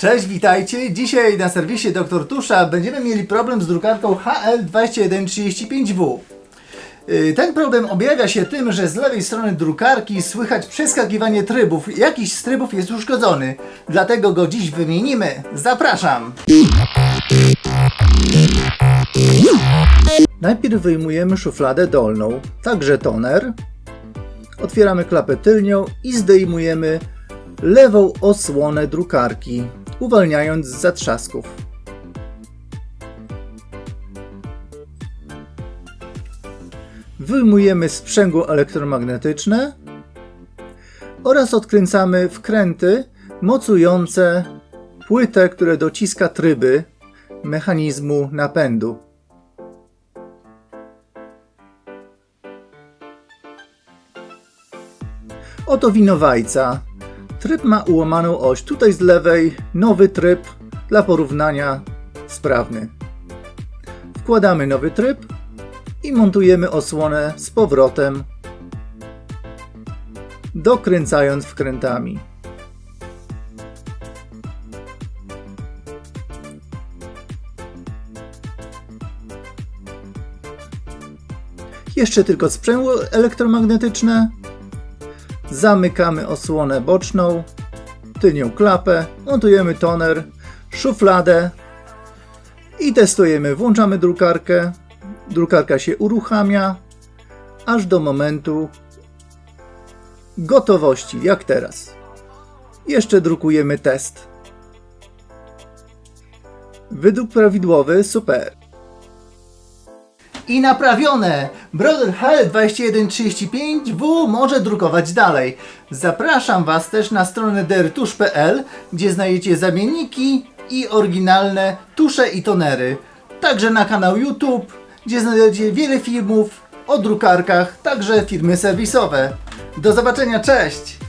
Cześć, witajcie. Dzisiaj na serwisie Dr. Tusza będziemy mieli problem z drukarką HL2135W. Yy, Ten problem objawia się tym, że z lewej strony drukarki słychać przeskakiwanie trybów. Jakiś z trybów jest uszkodzony, dlatego go dziś wymienimy. Zapraszam! Najpierw wyjmujemy szufladę dolną, także toner. Otwieramy klapę tylnią i zdejmujemy lewą osłonę drukarki, uwalniając z zatrzasków. Wyjmujemy sprzęgło elektromagnetyczne oraz odkręcamy wkręty mocujące płytę, które dociska tryby mechanizmu napędu. Oto winowajca. Tryb ma ułamaną oś. Tutaj z lewej nowy tryb dla porównania sprawny. Wkładamy nowy tryb i montujemy osłonę z powrotem, dokręcając wkrętami. Jeszcze tylko sprzęgło elektromagnetyczne Zamykamy osłonę boczną, tylnią klapę, montujemy toner, szufladę i testujemy. Włączamy drukarkę, drukarka się uruchamia aż do momentu gotowości, jak teraz. Jeszcze drukujemy test. Wydruk prawidłowy, super. I naprawione! Brother HL2135W może drukować dalej. Zapraszam Was też na stronę dertusz.pl, gdzie znajdziecie zamienniki i oryginalne tusze i tonery. Także na kanał YouTube, gdzie znajdziecie wiele filmów o drukarkach, także firmy serwisowe. Do zobaczenia, cześć!